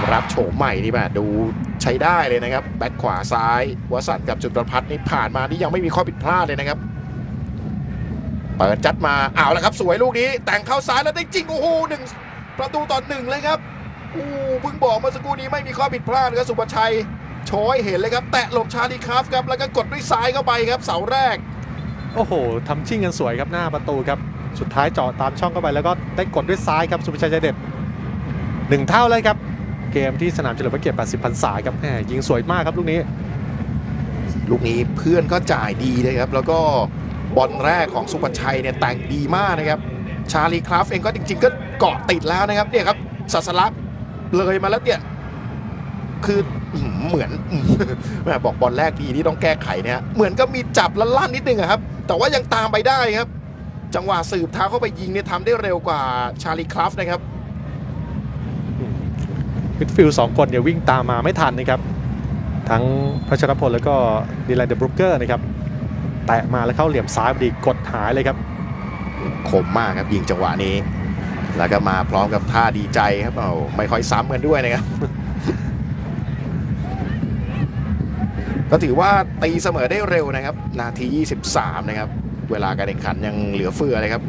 มรับโฉมใหม่นี่แบบดูใช้ได้เลยนะครับ แบ็คขวาซ้ายวสันกับจุดประพัฒน์นี่ผ่านมานี่ยังไม่มีข้อผิดพลาดเลยนะครับ เปิดจัดมาเอาแล้วครับสวยลูกนี้ แต่งเข้าซ้ายแล้วได้จริง โอ้โหหนึ่งประตูต่อหนึ่งเลยครับอู้เพิ่งบอกเมื่อสักครู่นี้ไม่มีข้อผิดพลาดครับสุภชัยโชยเห็นเลยครับ แตะหลบชาลีคราฟครับ แล้วก็กดด้วยซ้ายเข้าไปครับ เสาแรก โอ้โหทำชิ่งกันสวยครับหน้าประตูครับสุดท้ายเจาะตามช่องเข้าไปแล้วก็ได้กดด้วยซ้ายครับสุภชัยใจเด็ดหนึ่งเท่าเลยครับ เกมที่สนามเฉลิมพระเกียรติ 80 พรรษาครับแหมยิงสวยมากครับลูกนี้ ลูกนี้เพื่อนก็จ่ายดีเลยครับ แล้วก็บอลแรกของสุภชัยเนี่ยแต่งดีมากนะครับ ชาลีคราฟเองก็จริง ๆ ก็เกาะติดแล้วนะครับเนี่ยครับสัสลักเลยมาแล้วเนี่ยคือเหมือนอื้อแม่บอกบอลแรกดีที่ต้องแก้ไขเนี่ยเหมือนก็มีจับและลั่นนิดนึงอะครับ แต่ว่ายังตามไปได้ครับ จังหวะสืบเท้าเข้าไปยิงเนี่ยทำได้เร็วกว่าชาลีคราฟนะครับ มิดฟิลด์สองคนเนี่ยวิ่งตามมาไม่ทันนะครับ ทั้งพัชรพลแล้วก็ดีไลเดอร์บรูเกอร์นะครับแตะมาแล้วเข้าเหลี่ยมซ้ายพอดีกดหายเลยครับคมมากครับยิงจังหวะนี้ แล้วก็มาพร้อมกับท่าดีใจครับเอาไม่ค่อยซ้ำกันด้วยนะครับก็ถือว่าตีเสมอได้เร็วนะครับ นาที 23 นะครับ เวลาการแข่งขันยังเหลือเฟือเลยครับ